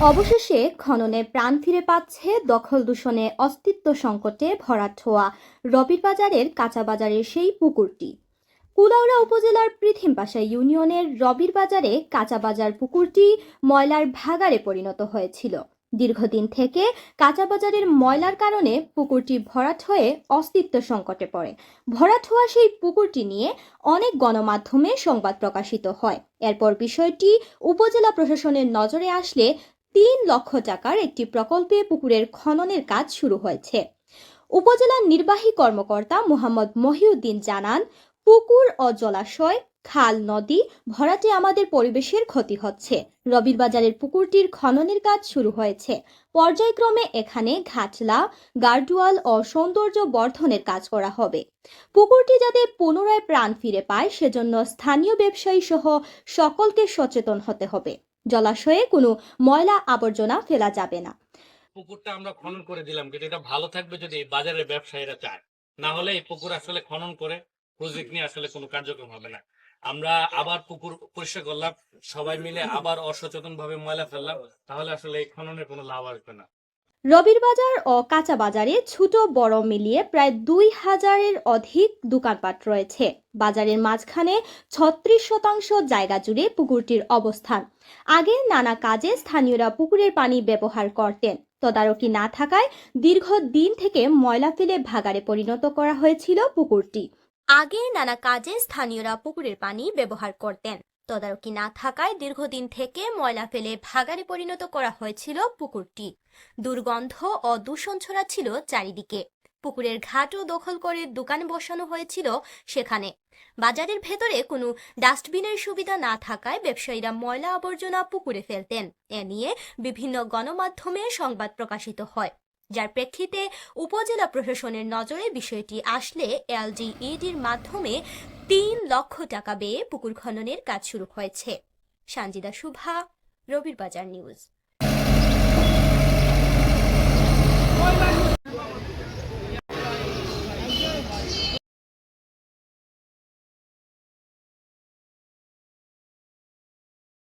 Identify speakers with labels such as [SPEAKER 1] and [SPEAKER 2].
[SPEAKER 1] অবশেষে খননে প্রাণ ফিরে পাচ্ছে দখল দূষণে অস্তিত্ব সংকটে ভরাট হওয়া রবির বাজারের কাঁচা বাজারের সেই পুকুরটি। কুলাউড়া উপজেলার পৃথিমপাশা ইউনিয়নের রবির বাজারে কাঁচা বাজার পুকুরটি ময়লার ভাগাড়ে পরিণত হয়েছিল। দীর্ঘদিন থেকে কাঁচা বাজারের ময়লার কারণে পুকুরটি ভরাট হয়ে অস্তিত্ব সংকটে পড়ে। ভরাট হওয়া সেই পুকুরটি নিয়ে অনেক গণমাধ্যমে সংবাদ প্রকাশিত হয়। এরপর বিষয়টি উপজেলা প্রশাসনের নজরে আসলে তিন লক্ষ টাকার একটি প্রকল্পে পুকুরের খননের কাজ শুরু হয়েছে। উপজেলার নির্বাহী কর্মকর্তা মোহাম্মদ মহিউদ্দিন জানান, পুকুর ও জলাশয়, খাল, নদী, ভরাটে আমাদের পরিবেশের ক্ষতি হচ্ছে। রবির বাজারের পুকুরটির খননের কাজ শুরু হয়েছে। পর্যায়ক্রমে এখানে ঘাটলা, গার্ডওয়াল ও সৌন্দর্য বর্ধনের কাজ করা হবে। পুকুরটি যাতে পুনরায় প্রাণ ফিরে পায়, সেজন্য স্থানীয় ব্যবসায়ী সহ সকলকে সচেতন হতে হবে। জলাশয়ে কোনো ময়লা আবর্জনা ফেলা যাবে না।
[SPEAKER 2] পুকুরটা আমরা খনন করে দিলাম, কিন্তু এটা ভালো থাকবে যদি বাজারের ব্যবসায়ীরা চায়। না হলে এই পুকুর আসলে খনন করে প্রজেক্ট নিয়ে আসলে কোনো কার্যক্রম হবে না। আমরা আবার পুকুর পরিষ্কার করলাম, সবাই মিলে আবার অসচেতন ভাবে ময়লা ফেললাম, তাহলে আসলে এই খননের কোনো লাভ আসবে না।
[SPEAKER 1] রবির বাজার ও কাঁচা বাজারে ছোট বড় মিলিয়ে প্রায় দুই হাজারের অধিক দোকানপাট রয়েছে। বাজারের মাঝখানে ছত্রিশ শতাংশ জায়গা জুড়ে পুকুরটির অবস্থান। আগে নানা কাজে স্থানীয়রা পুকুরের পানি ব্যবহার করতেন। তদারকি না থাকায় দীর্ঘ দিন থেকে ময়লা ফেলে ভাগাড়ে পরিণত করা হয়েছিল পুকুরটি। আগে নানা কাজে স্থানীয়রা পুকুরের পানি ব্যবহার করতেন। তদারকি না থাকায় দীর্ঘদিন থেকে ময়লা ফেলে ভাগাড়ে পরিণত করা হয়েছিল পুকুরটি। দুর্গন্ধ ও দূষণ ছড়া ছিল চারিদিকে। পুকুরের ঘাটও দখল করে দোকান বসানো হয়েছিল সেখানে। বাজারের ভেতরে কোনো ডাস্টবিনের সুবিধা না থাকায় ব্যবসায়ীরা ময়লা আবর্জনা পুকুরে ফেলতেন। এ নিয়ে বিভিন্ন গণমাধ্যমে সংবাদ প্রকাশিত হয়। যার প্রেক্ষিতে উপজেলা প্রশাসনের নজরে বিষয়টি আসলে এলজিইডির মাধ্যমে তিন লক্ষ টাকা বেয়ে পুকুর খননের কাজ শুরু হয়েছে। সানজিদা শুভা রবির বাজার নিউজ।